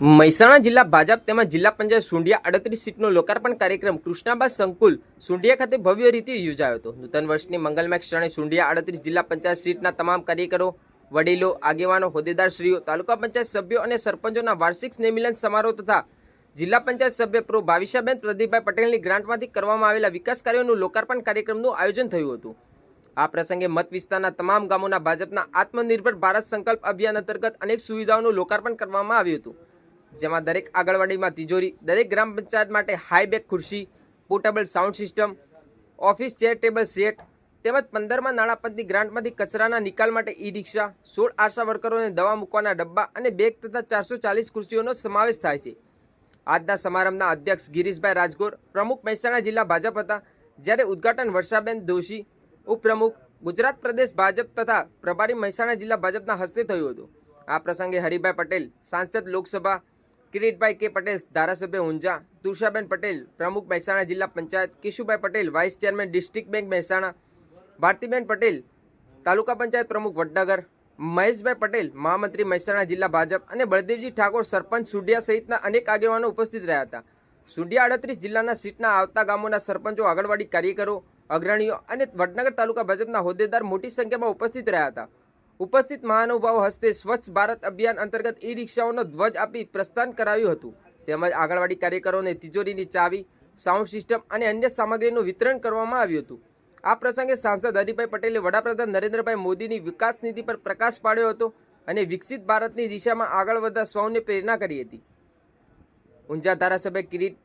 મહેસાણા જિલ્લા ભાજપ તેમજ જિલ્લા પંચાયત સુંઢિયા અડત્રીસ સીટનો લોકાર્પણ કાર્યક્રમ કૃષ્ણાબા સંકુલ સુંઢિયા ખાતે ભવ્ય રીતે યોજાયો હતો. નૂતન વર્ષની મંગલમય ક્ષણે સુંઢિયા અડત્રીસ જિલ્લા પંચાયત સીટના તમામ કાર્યકરો, વડીલો, આગેવાનો હોદ્દેદારશ્રીઓ તાલુકા પંચાયત સભ્યો અને સરપંચોના વાર્ષિક સ્નેહમિલન સમારોહ તથા જિલ્લા પંચાયત સભ્ય પ્રો. ભાવિશાબેન પ્રદીપભાઈ પટેલની ગ્રાન્ટમાંથી કરવામાં આવેલા વિકાસ કાર્યોનું લોકાર્પણ કાર્યક્રમનું આયોજન થયું હતું. આ પ્રસંગે મત વિસ્તારના તમામ ગામોના ભાજપના આત્મનિર્ભર ભારત સંકલ્પ અભિયાન અંતર્ગત અનેક સુવિધાઓનું લોકાર્પણ કરવામાં આવ્યું હતું. જેમાં દરેક આંગણવાડીમાં તિજોરી, દરેક ગ્રામ પંચાયત માટે હાઈબેક ખુરશી portable sound system office chair table set તેમજ પંદરમાં નાણાપંચની ગ્રાન્ટમાંથી કચરાના નિકાલ માટે ઈ રિક્ષા સોળ આશા વર્કરોને દવા મૂકવાના ડબ્બા અને બેગ તથા ચારસો ચાલીસ ખુરશીઓનો સમાવેશ થાય છે. આજના સમારંભના અધ્યક્ષ ગિરીશભાઈ રાજગોર, પ્રમુખ મહેસાણા જિલ્લા ભાજપ હતા, જ્યારે ઉદ્ઘાટન વર્ષાબેન દોશી, ઉપપ્રમુખ ગુજરાત પ્રદેશ ભાજપ તથા પ્રભારી મહેસાણા જિલ્લા ભાજપના હસ્તે થયું હતું. આ પ્રસંગે હરિભાઈ પટેલ, સાંસદ લોકસભા કિરીટભાઈ કે પટેલ, ધારાસભ્ય ઊંઝા, તુષાબેન પટેલ, પ્રમુખ મહેસાણા જિલ્લા panchayat, Kishubhai Patel, vice chairman district bank Mehsana, Bhartiben Patel, taluka panchayat પ્રમુખ વડનગર, મહેશભાઈ પટેલ, મહામંત્રી મહેસાણા જિલ્લા ભાજપ અને બળદેવજી ઠાકોર સરપંચ સુડિયા સહિતના અનેક આગેવાનો ઉપસ્થિત રહ્યા હતા. સુડિયા અડત્રીસ જિલ્લાના સીટના આવતા ગામોના સરપંચો, આંગણવાડી કાર્યકરો, અગ્રણીઓ અને વડનગર તાલુકા ભાજપના હોદ્દેદાર મોટી સંખ્યામાં ઉપસ્થિત રહ્યા હતા. ઉપસ્થિત મહાનુભાવો હસ્તે સ્વચ્છ ભારત અભિયાન અંતર્ગત ઈ રિક્ષાઓનો ધ્વજ આપી પ્રસ્થાન કરાવ્યું હતું. તેમજ આંગણવાડી કાર્યકરોને તિજોરીની ચાવી સાઉન્ડ સિસ્ટમ અને અન્ય સામગ્રીનું વિતરણ કરવામાં આવ્યું હતું. આ પ્રસંગે સાંસદ હરિભાઈ પટેલે વડાપ્રધાન નરેન્દ્રભાઈ મોદીની વિકાસ નીતિ પર પ્રકાશ પાડ્યો હતો અને વિકસિત ભારતની દિશામાં આગળ વધવા સૌને પ્રેરણા કરી હતી. ઊંઝા ધારાસભ્ય કિરીટ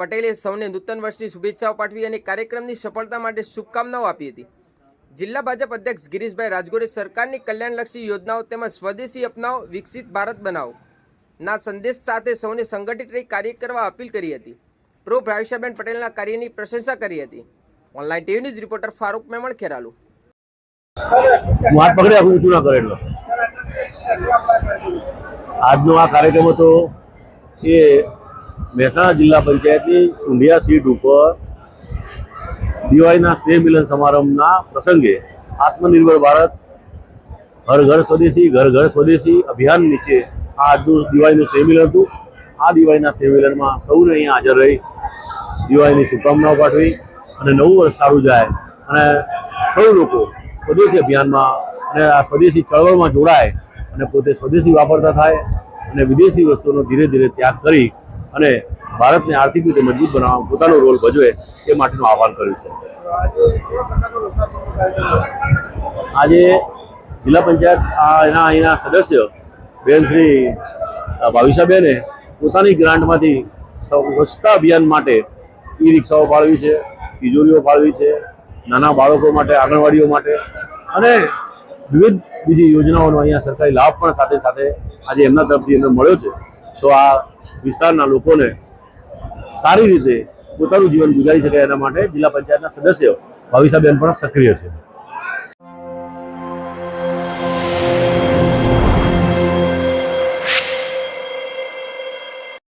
પટેલે સૌને નૂતન વર્ષની શુભેચ્છાઓ પાઠવી અને કાર્યક્રમની સફળતા માટે શુભકામનાઓ આપી હતી. જિલ્લા ભાજપ અધ્યક્ષ ગિરીશભાઈ રાજગોરે સરકારની કલ્યાણલક્ષી યોજનાઓ તેમજ સ્વદેશી અપનાવો, વિકસિત ભારત બનાવો. ના સંદેશ સાથે સૌને સંગઠિત રહી કાર્ય કરવા અપીલ કરી હતી. પ્રો. ભાવિશાબેન પટેલના કાર્યની પ્રશંસા કરી હતી. Online TV news reporter Farooq Memon, Kheralu. આજનો આ કાર્યક્રમ હતો એ મહેસાણા જિલ્લા પંચાયતની સુંઢિયા સીટ ઉપર દિવાળીના સ્નેહ મિલન સમારંભના પ્રસંગે આત્મનિર્ભર ભારત, ઘર ઘર સ્વદેશી, ઘર ઘર સ્વદેશી અભિયાન નીચે આ આજનું દિવાળીનું સ્નેહ મિલન હતું. આ દિવાળીના સ્નેહ મિલનમાં સૌને અહીંયા હાજર રહી દિવાળીની શુભકામનાઓ પાઠવી અને નવું વર્ષ સારું જાય અને સૌ લોકો સ્વદેશી અભિયાનમાં અને આ સ્વદેશી ચળવળમાં જોડાય અને પોતે સ્વદેશી વાપરતા થાય અને વિદેશી વસ્તુઓનો ધીરે ધીરે ત્યાગ કરી અને ભારતને આર્થિક રીતે મજબૂત બનાવવા પોતાનો રોલ ભજવે એ માટેનું આહવાન કર્યું છે. આજે જિલ્લા પંચાયત આ એના અહીંના સદસ્ય બેન શ્રી ભાવિશાબેને પોતાની ગ્રાન્ટમાંથી સ્વચ્છતા અભિયાન માટે ઈ રિક્ષાઓ ફાળવી છે, તિજોરીઓ ફાળવી છે, નાના બાળકો માટે, આંગણવાડીઓ માટે અને વિવિધ બીજી યોજનાઓનો અહીંયા સરકારી લાભ પણ સાથે સાથે આજે એમના તરફથી એમને મળ્યો છે. તો આ વિસ્તારના લોકોને સારી રીતે પોતાનું જીવન ગુજારી શકે એના માટે જિલ્લા પંચાયતના સદસ્ય ભાવિસાબેન પણ સક્રિય છે.